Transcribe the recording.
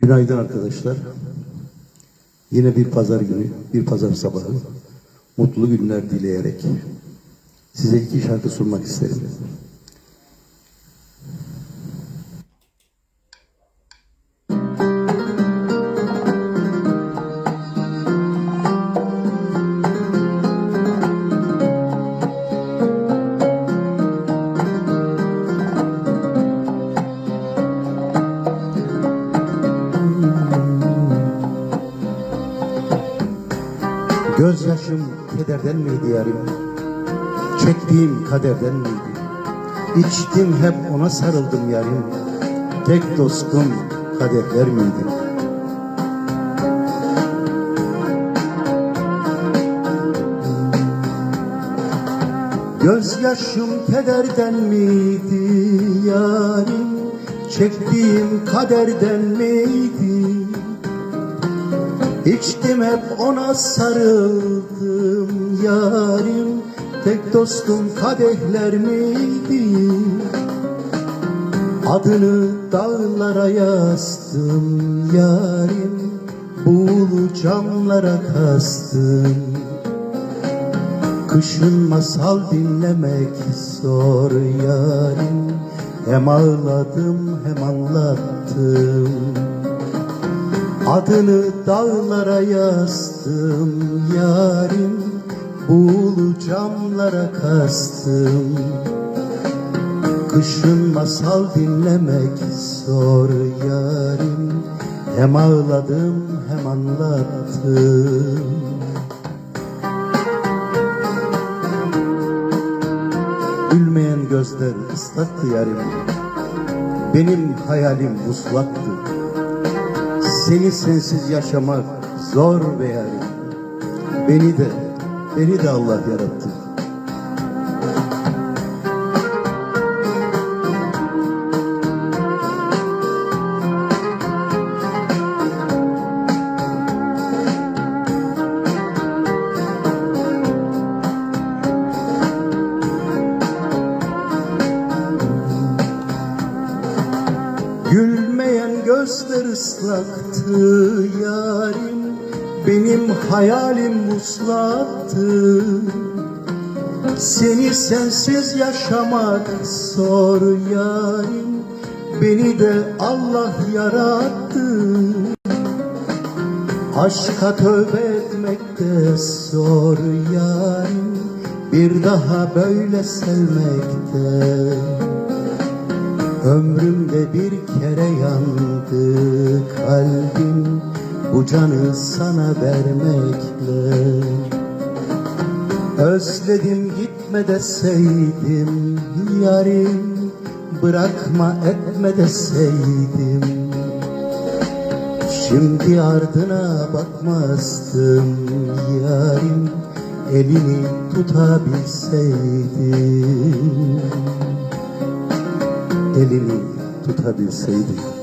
Günaydın arkadaşlar. Yine bir pazar günü, bir pazar sabahı. Mutlu günler dileyerek size iki şarkı sunmak isterim. Gözyaşım kederden miydi yarim? Çektiğim kaderden miydi? İçtim hep ona sarıldım yarim. Tek dostum kaderler miydi? Gözyaşım kederden miydi yarim? Çektiğim kaderden miydi? İçtim hep ona sarıldım yarim. Tek dostum kadehler miydi? Adını dağlara yazdım yarim. Buğulu camlara kastım. Kışın masal dinlemek zor yarim. Hem ağladım hem anlattım Adını dağlara yazdım yarim Buğulu camlara kastım. Kışın masal dinlemek zor yarim Hem ağladım hem anlattım. Gülmeyen gözler ıslaktı yarim Benim hayalim muslaktı seni sensiz yaşamak zor be yarim. Beni de, beni de Allah yarattı. Gülmeyen gözler ıslaktı yarim. Benim hayalim muslaktı Seni sensiz yaşamak zor yarim. Beni de Allah yarattı. Aşka tövbe etmek de zor yarim. Bir daha böyle sevmekte Ömrümde bir kere yandı kalbim Bu canı sana vermekle. Özledim gitme deseydim yarim Bırakma etme deseydim. Şimdi ardına bakmazdım yarim Elini tutabilseydim elini tutabilseydim.